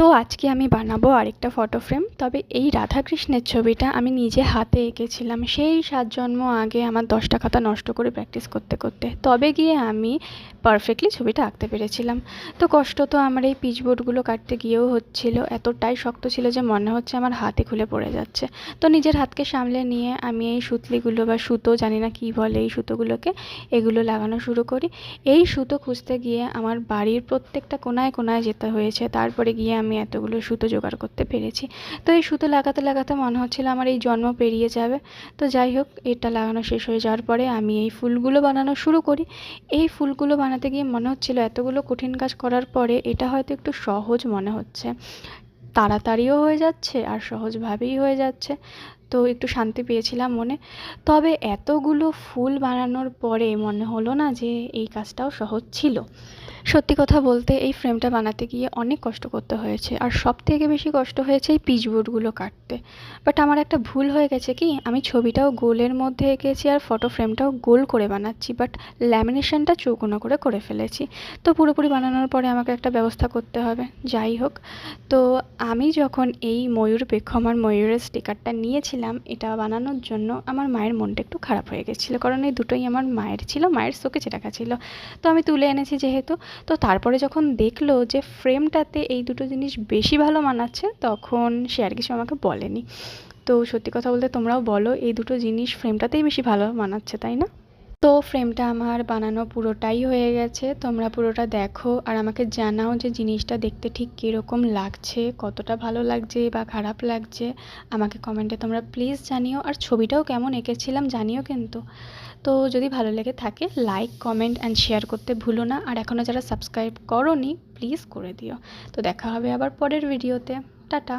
তো আজকে আমি বানাবো আরেকটা ফটো ফ্রেম তবে এই রাধাকৃষ্ণের ছবিটা আমি নিজে হাতে এঁকেছিলাম। সেই সাত জন্ম আগে আমার দশটা খাতা নষ্ট করে প্র্যাকটিস করতে করতে। তবে গিয়ে আমি পারফেক্টলি ছবিটা আঁকতে পেরেছিলাম। তো কষ্ট তো আমার এই পিচবোর্ডগুলো কাটতে গিয়েও হচ্ছিল। এতটাই শক্ত ছিল যে মনে হচ্ছে আমার হাতে খুলে পড়ে যাচ্ছে। তো নিজের হাতকে সামলে নিয়ে আমি এই সুতলিগুলো বা সুতো, জানি না কী বলে এই সুতোগুলোকে, এগুলো লাগানো শুরু করি। এই সুতো খুঁজতে গিয়ে আমার বাড়ির প্রত্যেকটা কোনায় কোনায় যেতে হয়েছে। তারপরে গিয়ে আমি এতগুলো সুতো জোগাড় করতে পেরেছি। তো এই সুতো লাগাতে লাগাতে মনে হচ্ছিল আমার এই জন্ম পেরিয়ে যাবে। তো যাই হোক, এটা লাগানো শেষ হয়ে যাওয়ার পরে আমি এই ফুলগুলো বানানো শুরু করি। এই ফুলগুলো বানাতে গিয়ে মনে হচ্ছিল এতগুলো কঠিন কাজ করার পরে এটা হয়তো একটু সহজ মনে হচ্ছে। তাড়াতাড়িও হয়ে যাচ্ছে আর সহজভাবেই হয়ে যাচ্ছে। তো একটু শান্তি পেয়েছিলাম মনে। তবে এতগুলো ফুল বানানোর পরে মনে হলো না যে এই কাজটাও সহজ ছিল। সত্যি কথা বলতে এই ফ্রেমটা বানাতে গিয়ে অনেক কষ্ট করতে হয়েছে। আর সব থেকে বেশি কষ্ট হয়েছে এই পিচবোর্ডগুলো কাটতে। বাট আমার একটা ভুল হয়ে গেছে কি? আমি ছবিটাও গোলের মধ্যে এঁকেছি আর ফটো ফ্রেমটাও গোল করে বানাচ্ছি বাট ল্যামিনেশনটা চৌকোনো করে করে ফেলেছি। তো পুরোপুরি বানানোর পরে আমাকে একটা ব্যবস্থা করতে হবে, যাই হোক। তো আমি যখন এই ময়ূর পেখমার ময়ূরের স্টিকারটা নিয়েছিলাম, এটা বানানোর জন্য আমার মায়ের মনটা একটু খারাপ হয়ে গেছিল, কারণ এই দুটোই আমার মায়ের ছিল, মায়ের শোকেছে রাখা ছিল। তো আমি তুলে এনেছি যেহেতু তো তারপরে যখন দেখল যে ফ্রেমটাতে এই দুটো জিনিস বেশি ভালো মানাচ্ছে, তখন সে আর কিছু আমাকে বলেনি। তো সত্যি কথা বলতে তোমরাও বলো, এই দুটো জিনিস ফ্রেমটাতেই বেশি ভালো মানাচ্ছে, তাই না? তো ফ্রেমটা আমার বানানো পুরোটাই হয়ে গেছে। তোমরা পুরোটা দেখো আর আমাকে জানাও যে জিনিসটা দেখতে ঠিক কীরকম লাগছে, কতটা ভালো লাগছে বা খারাপ লাগছে। আমাকে কমেন্টে তোমরা প্লিজ জানিও আর ছবিটাও কেমন এঁকেছিলাম জানিও কিন্তু। তো যদি ভালো লেগে থাকে, লাইক, কমেন্ট অ্যান্ড শেয়ার করতে ভুলো না। আর এখনও যারা সাবস্ক্রাইব করো প্লিজ করে দিও। তো দেখা হবে আবার পরের ভিডিওতে টাটা।